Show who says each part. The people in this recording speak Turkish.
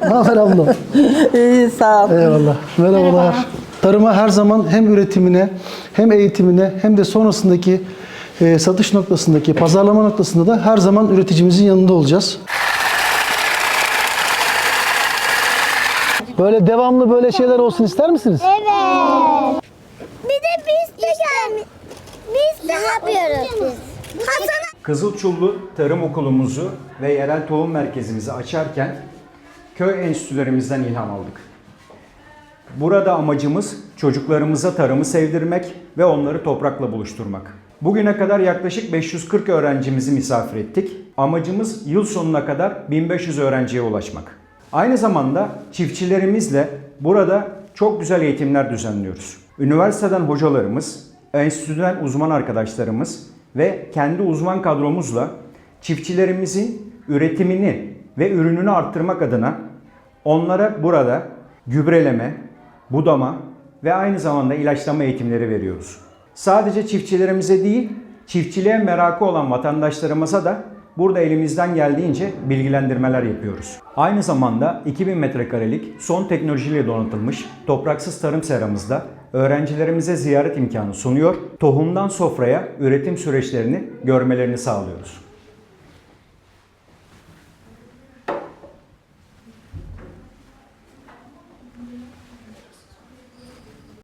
Speaker 1: Ne haber abla?
Speaker 2: İyi sağ ol.
Speaker 1: Eyvallah. Merhabalar. Tarıma her zaman hem üretimine hem eğitimine hem de sonrasındaki e, satış noktasındaki, pazarlama noktasında da her zaman üreticimizin yanında olacağız. Böyle devamlı böyle şeyler olsun ister misiniz?
Speaker 3: Evet. Bir de biz de gel. Biz de yapıyoruz biz. Hasan
Speaker 4: Kızılçullu Tarım Okulumuzu ve yerel tohum merkezimizi açarken köy enstitülerimizden ilham aldık. Burada amacımız çocuklarımıza tarımı sevdirmek ve onları toprakla buluşturmak. Bugüne kadar yaklaşık 540 öğrencimizi misafir ettik. Amacımız yıl sonuna kadar 1500 öğrenciye ulaşmak. Aynı zamanda çiftçilerimizle burada çok güzel eğitimler düzenliyoruz. Üniversiteden hocalarımız, enstitüden uzman arkadaşlarımız ve kendi uzman kadromuzla çiftçilerimizin üretimini ve ürününü arttırmak adına onlara burada gübreleme, budama ve aynı zamanda ilaçlama eğitimleri veriyoruz. Sadece çiftçilerimize değil, çiftçiliğe merakı olan vatandaşlarımıza da burada elimizden geldiğince bilgilendirmeler yapıyoruz. Aynı zamanda 2000 metrekarelik son teknolojiyle donatılmış topraksız tarım seramızda öğrencilerimize ziyaret imkanı sunuyor, tohumdan sofraya üretim süreçlerini görmelerini sağlıyoruz.